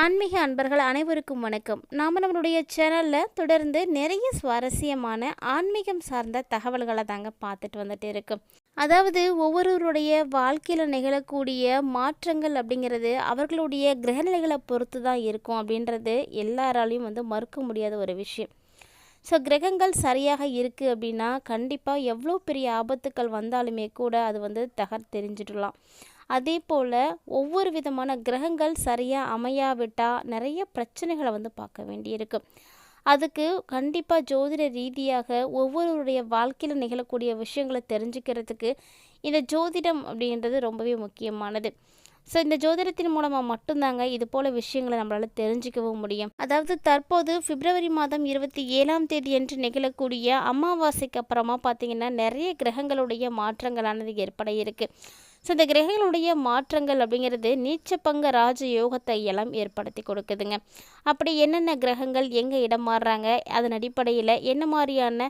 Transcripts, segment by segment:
ஆன்மீக அன்பர்கள் அனைவருக்கும் வணக்கம். நாம் நம்மளுடைய சேனலில் தொடர்ந்து நிறைய சுவாரஸ்யமான ஆன்மீகம் சார்ந்த தகவல்களை தாங்க பார்த்துட்டு வந்துட்டு இருக்கோம் அதாவது ஒவ்வொருவருடைய வாழ்க்கையில் நிகழக்கூடிய மாற்றங்கள் அப்படிங்கிறது அவர்களுடைய கிரகநிலைகளை பொறுத்து தான் இருக்கும் அப்படின்றது எல்லாராலையும் வந்து மறுக்க முடியாத ஒரு விஷயம். ஸோ கிரகங்கள் சரியாக இருக்குது அப்படின்னா கண்டிப்பாக எவ்வளோ பெரிய ஆபத்துக்கள் வந்தாலுமே கூட அது வந்து தகர் தெரிஞ்சிடலாம் அதே போல் ஒவ்வொரு விதமான கிரகங்கள் சரியாக அமையாவிட்டால் நிறைய பிரச்சனைகளை வந்து பார்க்க வேண்டியிருக்கு. அதுக்கு கண்டிப்பாக ஜோதிட ரீதியாக ஒவ்வொருவருடைய வாழ்க்கையில் நிகழக்கூடிய விஷயங்களை தெரிஞ்சுக்கிறதுக்கு இந்த ஜோதிடம் அப்படின்றது ரொம்பவே முக்கியமானது. ஸோ இந்த ஜோதிடத்தின் மூலமாக மட்டும்தாங்க இது போல் விஷயங்களை நம்மளால் தெரிஞ்சுக்கவும் முடியும். அதாவது தற்போது பிப்ரவரி மாதம் இருபத்தி ஏழாம் தேதி என்று நிகழக்கூடிய அமாவாசைக்கு அப்புறமா பார்த்தீங்கன்னா நிறைய கிரகங்களுடைய மாற்றங்களானது ஏற்பட இருக்குது ஸோ இந்த கிரகங்களுடைய மாற்றங்கள் அப்படிங்கிறது நீச்சப்பங்க ராஜ யோகத்தை எல்லாம் ஏற்படுத்தி கொடுக்குதுங்க. அப்படி என்னென்ன கிரகங்கள் எங்கே இடம் மாறுறாங்க? அதன் அடிப்படையில் என்ன மாதிரியான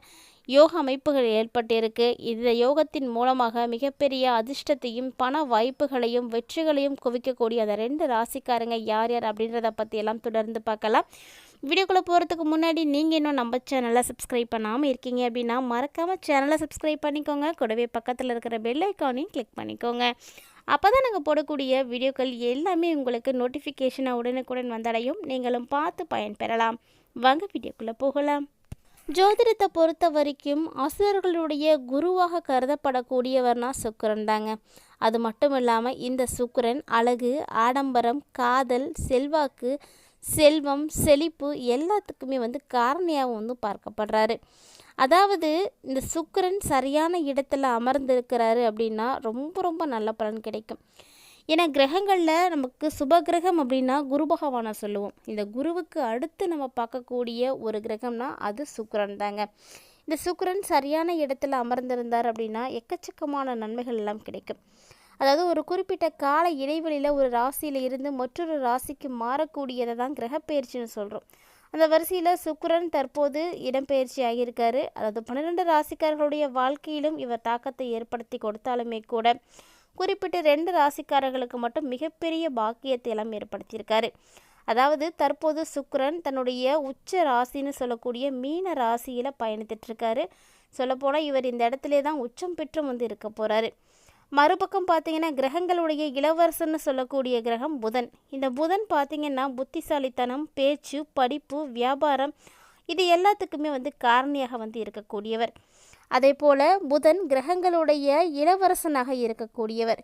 யோக அமைப்புகள் ஏற்பட்டிருக்கு? இந்த யோகத்தின் மூலமாக மிகப்பெரிய அதிர்ஷ்டத்தையும் பண வாய்ப்புகளையும் வெற்றிகளையும் குவிக்கக்கூடிய அந்த ரெண்டு ராசிக்காரங்க யார் யார் அப்படின்றத பற்றி எல்லாம் தொடர்ந்து பார்க்கலாம். வீடியோக்குள்ளே போகிறதுக்கு முன்னாடி நீங்கள் இன்னும் நம்ம சேனலை சப்ஸ்கிரைப் பண்ணாமல் இருக்கீங்க அப்படின்னா மறக்காமல் சேனலை சப்ஸ்கிரைப் பண்ணிக்கோங்க. கூடவே பக்கத்தில் இருக்கிற பெல் ஐக்கானையும் கிளிக் பண்ணிக்கோங்க. அப்போ தான் நாங்கள் போடக்கூடிய வீடியோக்கள் எல்லாமே உங்களுக்கு நோட்டிஃபிகேஷனாக உடனுக்குடன் வந்தடையும். நீங்களும் பார்த்து பயன்பெறலாம். வாங்க வீடியோக்குள்ளே போகலாம். ஜோதிடத்தை பொறுத்த வரைக்கும் அசுரர்களுடைய குருவாக கருதப்படக்கூடியவர்னா சுக்கரன் தாங்க. அது மட்டும் இல்லாமல் இந்த சுக்கரன் அழகு ஆடம்பரம் காதல் செல்வாக்கு செல்வம் செழிப்பு எல்லாத்துக்குமே வந்து காரணியாகவும் வந்து பார்க்கப்படுறாரு. அதாவது இந்த சுக்கரன் சரியான இடத்துல அமர்ந்திருக்கிறாரு அப்படின்னா ரொம்ப ரொம்ப நல்ல பலன் கிடைக்கும். ஏன்னா கிரகங்களில் நமக்கு சுப கிரகம் அப்படின்னா குரு பகவானை சொல்லுவோம். இந்த குருவுக்கு அடுத்து நம்ம பார்க்கக்கூடிய ஒரு கிரகம்னா அது சுக்கரன் தாங்க. இந்த சுக்கரன் சரியான இடத்துல அமர்ந்திருந்தார் அப்படின்னா எக்கச்சக்கமான நன்மைகள் எல்லாம் கிடைக்கும். அதாவது ஒரு குறிப்பிட்ட கால இடைவெளியில் ஒரு ராசியில் இருந்து மற்றொரு ராசிக்கு மாறக்கூடியதை தான் கிரகப்பெயர்ச்சின்னு சொல்கிறோம் அந்த வரிசையில் சுக்கரன் தற்போது இடம்பெயர்ச்சி ஆகியிருக்காரு. அதாவது பன்னிரெண்டு ராசிக்காரர்களுடைய வாழ்க்கையிலும் இவர் தாக்கத்தை ஏற்படுத்தி கொடுத்தாலுமே கூட குறிப்பிட்ட ரெண்டு ராசிக்காரர்களுக்கு மட்டும் மிகப்பெரிய பாக்கியத்தை எல்லாம் ஏற்படுத்தியிருக்காரு. அதாவது தற்போது சுக்கரன் தன்னுடைய உச்ச ராசின்னு சொல்லக்கூடிய மீன ராசியில் பயணித்துட்ருக்காரு சொல்லப்போனால் இவர் இந்த இடத்துல தான் உச்சம் பெற்றும் வந்து இருக்க போகிறாரு மறுபக்கம் பார்த்தீங்கன்னா கிரகங்களுடைய இளவரசன்னு சொல்லக்கூடிய கிரகம் புதன். இந்த புதன் பார்த்தீங்கன்னா புத்திசாலித்தனம் பேச்சு படிப்பு வியாபாரம் இது எல்லாத்துக்குமே வந்து காரணியாக வந்து இருக்கக்கூடியவர். அதே போல் புதன் கிரகங்களுடைய இளவரசனாக இருக்கக்கூடியவர்.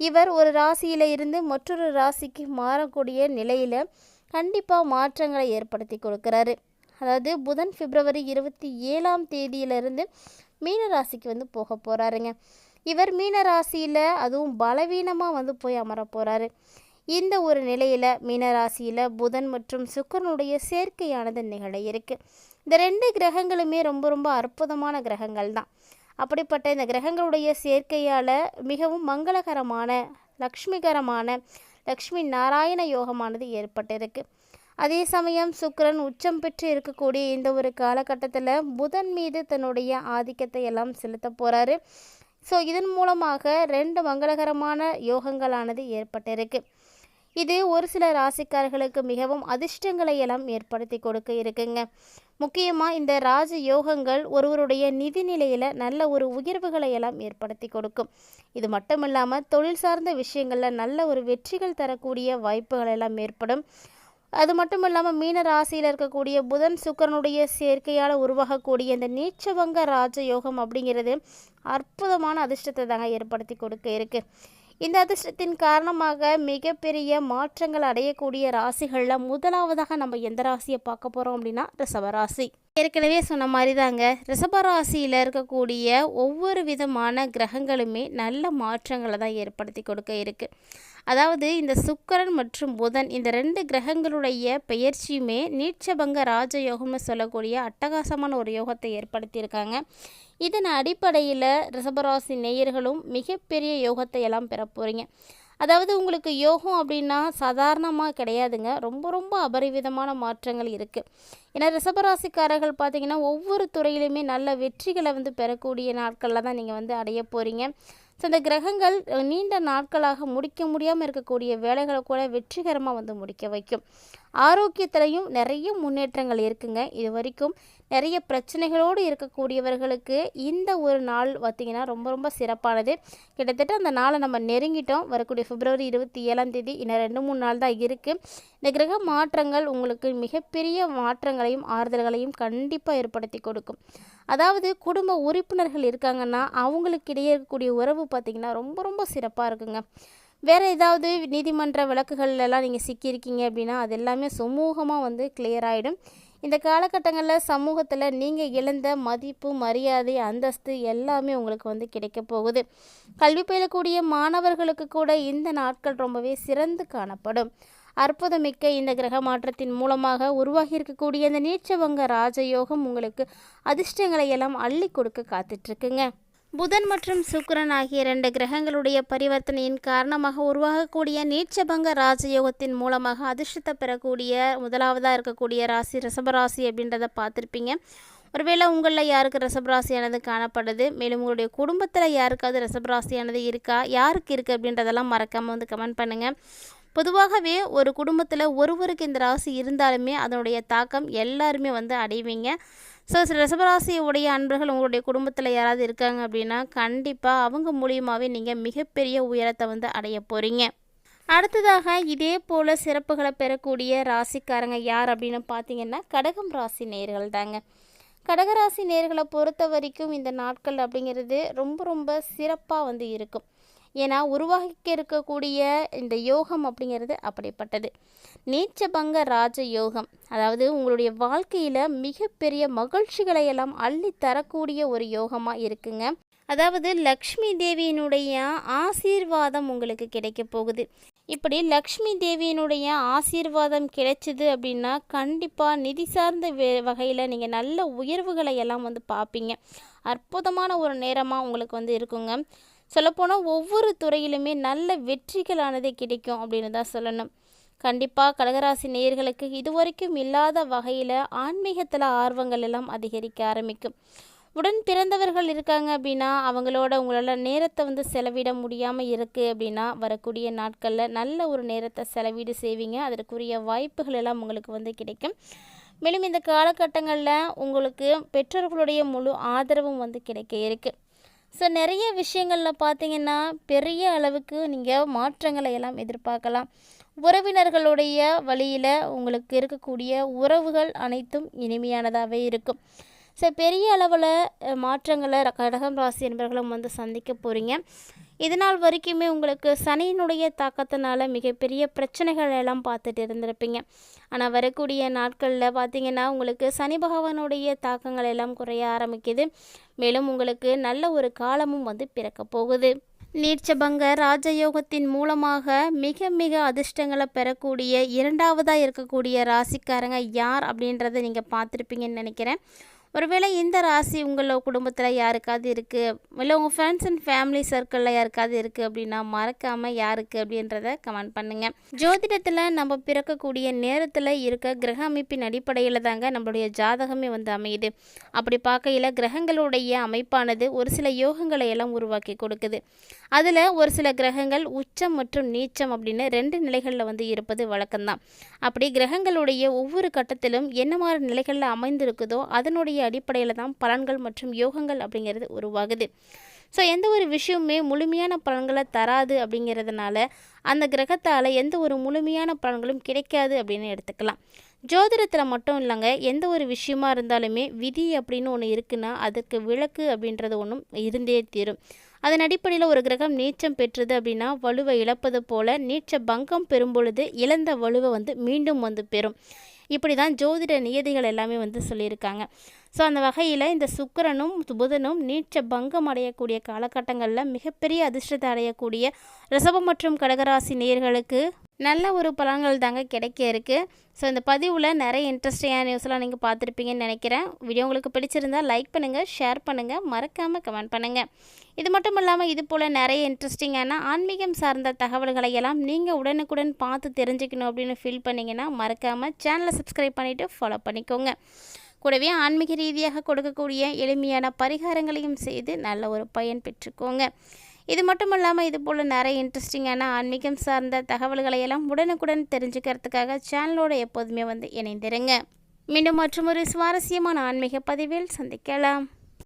இவர் ஒரு ராசியில் இருந்து மற்றொரு ராசிக்கு மாறக்கூடிய நிலையில் கண்டிப்பாக மாற்றங்களை ஏற்படுத்தி கொடுக்குறாரு. அதாவது புதன் பிப்ரவரி இருபத்தி ஏழாம் தேதியிலிருந்து மீன ராசிக்கு வந்து போக போகிறாருங்க இவர் மீனராசியில் அதுவும் பலவீனமாக வந்து போய் அமர போகிறாரு இந்த ஒரு நிலையில் மீனராசியில் புதன் மற்றும் சுக்கரனுடைய சேர்க்கையானது நிகழ இருக்குது இந்த ரெண்டு கிரகங்களுமே ரொம்ப ரொம்ப அற்புதமான கிரகங்கள் தான். அப்படிப்பட்ட இந்த கிரகங்களுடைய சேர்க்கையால் மிகவும் மங்களகரமான லக்ஷ்மிகரமான லக்ஷ்மி நாராயண யோகமானது ஏற்பட்டிருக்கு. அதே சமயம் சுக்கரன் உச்சம் பெற்று இருக்கக்கூடிய இந்த ஒரு காலகட்டத்தில் புதன் மீது தன்னுடைய ஆதிக்கத்தை எல்லாம் செலுத்த போகிறாரு ஸோ இதன் மூலமாக ரெண்டு மங்களகரமான யோகங்களானது ஏற்பட்டிருக்கு. இது ஒரு சில ராசிக்காரர்களுக்கு மிகவும் அதிர்ஷ்டங்களை எல்லாம் ஏற்படுத்தி கொடுக்க இருக்குங்க. முக்கியமாக இந்த ராஜ யோகங்கள் ஒருவருடைய நிதி நிலையில் நல்ல ஒரு உயர்வுகளை எல்லாம் ஏற்படுத்தி கொடுக்கும். இது மட்டும் இல்லாமல் தொழில் சார்ந்த விஷயங்களில் நல்ல ஒரு வெற்றிகள் தரக்கூடிய வாய்ப்புகள் எல்லாம் ஏற்படும். அது மட்டும் இல்லாமல் மீன ராசியில் இருக்கக்கூடிய புதன் சுக்கரனுடைய சேர்க்கையால் உருவாகக்கூடிய இந்த நீச்சவங்க ராஜயோகம் அப்படிங்கிறது அற்புதமான அதிர்ஷ்டத்தை தாங்க ஏற்படுத்தி கொடுக்க இருக்குது இந்த அதிர்ஷ்டத்தின் காரணமாக மிகப்பெரிய மாற்றங்கள் அடையக்கூடிய ராசிகளில் முதலாவதாக நம்ம எந்த ராசியை பார்க்க போகிறோம் அப்படின்னா ரிஷபராசி ஏற்கனவே சொன்ன மாதிரி தாங்க ரிஷபராசியில் இருக்கக்கூடிய ஒவ்வொரு விதமான கிரகங்களுமே நல்ல மாற்றங்களை தான் ஏற்படுத்தி கொடுக்க இருக்குது அதாவது இந்த சுக்கரன் மற்றும் புதன் இந்த ரெண்டு கிரகங்களுடைய பெயர்ச்சியுமே நீட்சபங்க ராஜயோகம்னு சொல்லக்கூடிய அட்டகாசமான ஒரு யோகத்தை ஏற்படுத்தியிருக்காங்க. இதன் அடிப்படையில் ரிஷபராசி நேயர்களும் மிகப்பெரிய யோகத்தை எல்லாம் பெற போகிறீங்க அதாவது உங்களுக்கு யோகம் அப்படின்னா சாதாரணமாக கிடையாதுங்க. ரொம்ப ரொம்ப அபரிவிதமான மாற்றங்கள் இருக்குது ஏன்னா ரிஷபராசிக்காரர்கள் பார்த்தீங்கன்னா ஒவ்வொரு துறையிலுமே நல்ல வெற்றிகளை வந்து பெறக்கூடிய நாட்களில் தான் நீங்கள் வந்து அடைய போகிறீங்க ஸோ இந்த கிரகங்கள் நீண்ட நாட்களாக முடிக்க முடியாமல் இருக்கக்கூடிய வேலைகளை கூட வெற்றிகரமாக வந்து முடிக்க வைக்கும். ஆரோக்கியத்திலையும் நிறைய முன்னேற்றங்கள் இருக்குங்க. இது வரைக்கும் நிறைய பிரச்சனைகளோடு இருக்கக்கூடியவர்களுக்கு இந்த ஒரு நாள் பார்த்திங்கன்னா ரொம்ப ரொம்ப சிறப்பானது. கிட்டத்தட்ட அந்த நாளை நம்ம நெருங்கிட்டோம். வரக்கூடிய பிப்ரவரி இருபத்தி ஏழாம் தேதி இன்னும் ரெண்டு மூணு நாள் தான் இருக்குது இந்த கிரக மாற்றங்கள் உங்களுக்கு மிகப்பெரிய மாற்றங்களையும் ஆறுதல்களையும் கண்டிப்பாக ஏற்படுத்தி கொடுக்கும். அதாவது குடும்ப உறுப்பினர்கள் இருக்காங்கன்னா அவங்களுக்கு இடையே இருக்கக்கூடிய உறவு பார்த்திங்கன்னா ரொம்ப ரொம்ப சிறப்பாக இருக்குங்க. வேறு ஏதாவது நீதிமன்ற வழக்குகள்ல நீங்கள் சிக்கியிருக்கீங்க அப்படின்னா அது எல்லாமே சுமூகமாக வந்து கிளியர் ஆகிடும் இந்த காலகட்டங்களில் சமூகத்தில் நீங்கள் இழந்த மதிப்பு மரியாதை அந்தஸ்து எல்லாமே உங்களுக்கு வந்து கிடைக்க போகுது. கல்வி பயிலக்கூடிய மாணவர்களுக்கு கூட இந்த நாட்கள் ரொம்பவே சிறந்து காணப்படும். அற்புதமிக்க இந்த கிரக மாற்றத்தின் மூலமாக உருவாகி இருக்கக்கூடிய இந்த நீச்சவங்க ராஜயோகம் உங்களுக்கு அதிர்ஷ்டங்களை எல்லாம் அள்ளி கொடுக்க காத்துட்ருக்குங்க. புதன் மற்றும் சுக்கரன் ஆகிய ரெண்டு கிரகங்களுடைய பரிவர்த்தனையின் காரணமாக உருவாகக்கூடிய நீச்சபங்க ராஜயோகத்தின் மூலமாக அதிர்ஷ்டத்தை பெறக்கூடிய முதலாவதாக இருக்கக்கூடிய ராசி ரிஷபராசி அப்படின்றத பார்த்துருப்பீங்க. ஒருவேளை உங்களில் யாருக்கு ரசபராசியானது காணப்படுது? மேலும் உங்களுடைய குடும்பத்தில் யாருக்காவது ரசபராசியானது இருக்கா? யாருக்கு இருக்குது அப்படின்றதெல்லாம் மறக்காமல் வந்து கமெண்ட் பண்ணுங்கள் பொதுவாகவே ஒரு குடும்பத்தில் ஒருவருக்கு இந்த ராசி இருந்தாலுமே அதனுடைய தாக்கம் எல்லாருமே வந்து அடைவீங்க. ஸோ ரிசபராசியுடைய உடைய அன்பர்கள் உங்களுடைய குடும்பத்தில் யாராவது இருக்காங்க அப்படின்னா கண்டிப்பாக அவங்க மூலியமாகவே நீங்கள் மிகப்பெரிய உயரத்தை வந்து அடைய போகிறீங்க அடுத்ததாக இதே போல் சிறப்புகளை பெறக்கூடிய ராசிக்காரங்க யார் அப்படின்னு பார்த்தீங்கன்னா கடகம் ராசி நேர்கள் தாங்க. கடகராசி நேர்களை பொறுத்த வரைக்கும் இந்த நாட்கள் அப்படிங்கிறது ரொம்ப ரொம்ப சிறப்பாக வந்து இருக்கும். ஏன்னா உருவாகிக்க இருக்கக்கூடிய இந்த யோகம் அப்படிங்கிறது அப்படிப்பட்டது. நீச்சபங்க ராஜ யோகம் அதாவது உங்களுடைய வாழ்க்கையில் மிகப்பெரிய மகிழ்ச்சிகளை எல்லாம் அள்ளி தரக்கூடிய ஒரு யோகமாக இருக்குங்க. அதாவது லக்ஷ்மி தேவியினுடைய ஆசீர்வாதம் உங்களுக்கு கிடைக்க போகுது. இப்படி லக்ஷ்மி தேவியினுடைய ஆசீர்வாதம் கிடைச்சிது அப்படின்னா கண்டிப்பாக நிதி சார்ந்த வகையில் நீங்கள் நல்ல உயர்வுகளை எல்லாம் வந்து பார்ப்பீங்க அற்புதமான ஒரு நேரமாக உங்களுக்கு வந்து இருக்குங்க. சொல்லப்போனால் ஒவ்வொரு துறையிலுமே நல்ல வெற்றிகளானது கிடைக்கும் அப்படின்னு தான் சொல்லணும். கண்டிப்பாக கடகராசி நேயர்களுக்கு இதுவரைக்கும் இல்லாத வகையில் ஆன்மீகத்தில் ஆர்வங்கள் எல்லாம் அதிகரிக்க ஆரம்பிக்கும். உடன் பிறந்தவர்கள் இருக்காங்க அப்படின்னா அவங்களோட உங்களால் நேரத்தை வந்து செலவிட முடியாமல் இருக்குது அப்படின்னா வரக்கூடிய நாட்களில் நல்ல ஒரு நேரத்தை செலவீடு செய்வீங்க. அதற்குரிய வாய்ப்புகள் எல்லாம் உங்களுக்கு வந்து கிடைக்கும். மேலும் இந்த காலகட்டங்களில் உங்களுக்கு பெற்றோர்களுடைய முழு ஆதரவும் வந்து கிடைக்க இருக்குது ஸோ நிறைய விஷயங்களில் பார்த்தீங்கன்னா பெரிய அளவுக்கு நீங்கள் மாற்றங்களை எல்லாம் எதிர்பார்க்கலாம். உறவினர்களுடைய வழியில் உங்களுக்கு இருக்கக்கூடிய உறவுகள் அனைத்தும் இனிமையானதாகவே இருக்கும். ஸோ பெரிய அளவில் மாற்றங்களை கடகம் ராசி என்பர்களும் வந்து சந்திக்க போகிறீங்க இதனால் வரைக்குமே உங்களுக்கு சனியினுடைய தாக்கத்தினால மிகப்பெரிய பிரச்சனைகள் எல்லாம் பார்த்துட்டு இருந்திருப்பீங்க. ஆனால் வரக்கூடிய நாட்களில் பார்த்தீங்கன்னா உங்களுக்கு சனி பகவானுடைய தாக்கங்கள் எல்லாம் குறைய ஆரம்பிக்குது. மேலும் உங்களுக்கு நல்ல ஒரு காலமும் வந்து பிறக்க போகுது. நீட்சபங்க ராஜயோகத்தின் மூலமாக மிக மிக அதிர்ஷ்டங்களை பெறக்கூடிய இரண்டாவதாக இருக்கக்கூடிய ராசிக்காரங்க யார் அப்படின்றத நீங்கள் பார்த்துருப்பீங்கன்னு நினைக்கிறேன். ஒருவேளை இந்த ராசி உங்களோட குடும்பத்தில் யாருக்காவது இருக்குது இல்லை உங்கள் ஃப்ரெண்ட்ஸ் அண்ட் ஃபேமிலி சர்க்கிளில் யாருக்காவது இருக்குது அப்படின்னா மறக்காமல் யாருக்கு அப்படின்றத கமெண்ட் பண்ணுங்கள் ஜோதிடத்தில் நம்ம பிறக்கக்கூடிய நேரத்தில் இருக்க கிரக அமைப்பின் அடிப்படையில் தாங்க நம்மளுடைய ஜாதகமே வந்து அமையுது. அப்படி பார்க்கையில் கிரகங்களுடைய அமைப்பானது ஒரு சில யோகங்களை எல்லாம் உருவாக்கி கொடுக்குது. அதில் ஒரு சில கிரகங்கள் உச்சம் மற்றும் நீச்சம் அப்படின்னு ரெண்டு நிலைகளில் வந்து இருப்பது வழக்கம்தான். அப்படி கிரகங்களுடைய ஒவ்வொரு கட்டத்திலும் என்ன மாதிரி நிலைகளில் அமைந்திருக்குதோ அதனுடைய அடிப்படையில் தான் பலன்கள் மற்றும் யோகங்கள் அப்படிங்கிறது உருவாகுது. ஸோ எந்த ஒரு விஷயமுமே முழுமையான பலன்களை தராது அப்படிங்கிறதுனால அந்த கிரகத்தால் எந்த ஒரு முழுமையான பலன்களும் கிடைக்காது அப்படின்னு எடுத்துக்கலாம். ஜோதிடத்தில் மட்டும் இல்லைங்க எந்த ஒரு விஷயமா இருந்தாலுமே விதி அப்படின்னு ஒன்று இருக்குன்னா அதுக்கு விளக்கு அப்படின்றது ஒன்றும் இருந்தே தீரும். அதன் அடிப்படையில் ஒரு கிரகம் நீச்சம் பெற்றது அப்படின்னா வலுவை இழப்பது போல நீச்ச பங்கம் பெறும் பொழுது இழந்த வலுவை வந்து மீண்டும் வந்து பெறும். இப்படி தான் ஜோதிட நியதிகள் எல்லாமே வந்து சொல்லியிருக்காங்க. ஸோ அந்த வகையில் இந்த சுக்கரனும் புதனும் நீச்ச பங்கம் அடையக்கூடிய காலகட்டங்களில் மிகப்பெரிய அதிர்ஷ்டத்தை அடையக்கூடிய ரிசபம் மற்றும் கடகராசி நேர்களுக்கு நல்ல ஒரு பலன்கள் தாங்க கிடைக்க இருக்குது ஸோ இந்த பதிவில் நிறைய இன்ட்ரெஸ்டிங்கான நியூஸ்லாம் நீங்கள் பார்த்துருப்பீங்கன்னு நினைக்கிறேன். வீடியோ உங்களுக்கு பிடிச்சிருந்தா லைக் பண்ணுங்கள் ஷேர் பண்ணுங்கள் மறக்காமல் கமெண்ட் பண்ணுங்கள் இது மட்டும் இல்லாமல் இது போல் நிறைய இன்ட்ரெஸ்டிங்கான ஆன்மீகம் சார்ந்த தகவல்களை எல்லாம் நீங்கள் உடனுக்குடன் பார்த்து தெரிஞ்சுக்கணும் அப்படின்னு ஃபீல் பண்ணிங்கன்னா மறக்காமல் சேனலை சப்ஸ்கிரைப் பண்ணிவிட்டு ஃபாலோ பண்ணிக்கோங்க. கூடவே ஆன்மீக ரீதியாக கொடுக்கக்கூடிய எளிமையான பரிகாரங்களையும் செய்து நல்ல ஒரு பயன் பெற்றுக்கோங்க. இது மட்டும் இல்லாமல் இது போல் நிறைய இன்ட்ரெஸ்டிங்கான ஆன்மீகம் சார்ந்த தகவல்களை எல்லாம் உடனுக்குடன் தெரிஞ்சுக்கிறதுக்காக சேனலோட எப்போதுமே வந்து இணைந்திருங்க. மீண்டும் மற்றொரு சுவாரஸ்யமான ஆன்மீக பதிவில் சந்திக்கலாம்.